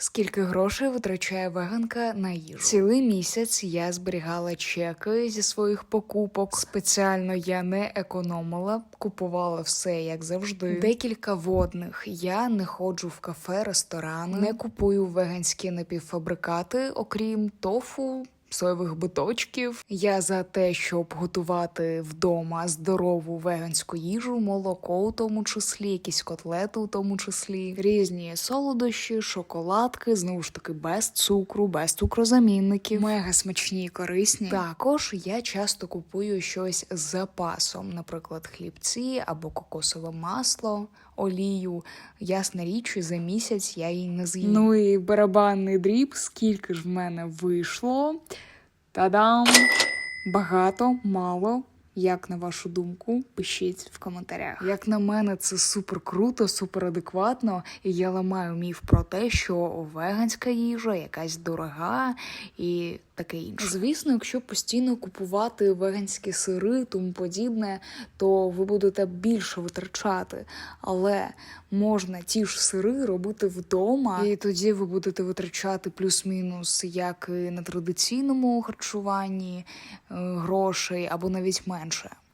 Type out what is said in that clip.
Скільки грошей витрачає веганка на їжу? Цілий місяць я зберігала чеки зі своїх покупок. Спеціально я не економила, купувала все як завжди. Декілька водних. Я не ходжу в кафе, ресторани, не купую веганські напівфабрикати, окрім тофу. Соєвих биточків. Я за те, щоб готувати вдома здорову веганську їжу, молоко у тому числі, якісь котлети у тому числі, різні солодощі, шоколадки, знову ж таки без цукру, без цукрозамінників, мега смачні і корисні. Також я часто купую щось з запасом, наприклад, хлібці або кокосове масло. Олію, ясна річ, за місяць я її не з'їм. Ну і барабанний дріб, скільки ж в мене вийшло. Та-дам! Багато, мало. Як на вашу думку, пишіть в коментарях. Як на мене, це супер круто, супер адекватно, і я ламаю міф про те, що веганська їжа якась дорога і таке інше. Звісно, якщо постійно купувати веганські сири, тому подібне, то ви будете більше витрачати. Але можна ті ж сири робити вдома, і тоді ви будете витрачати плюс-мінус як і на традиційному харчуванні е, грошей або навіть менше. mantra.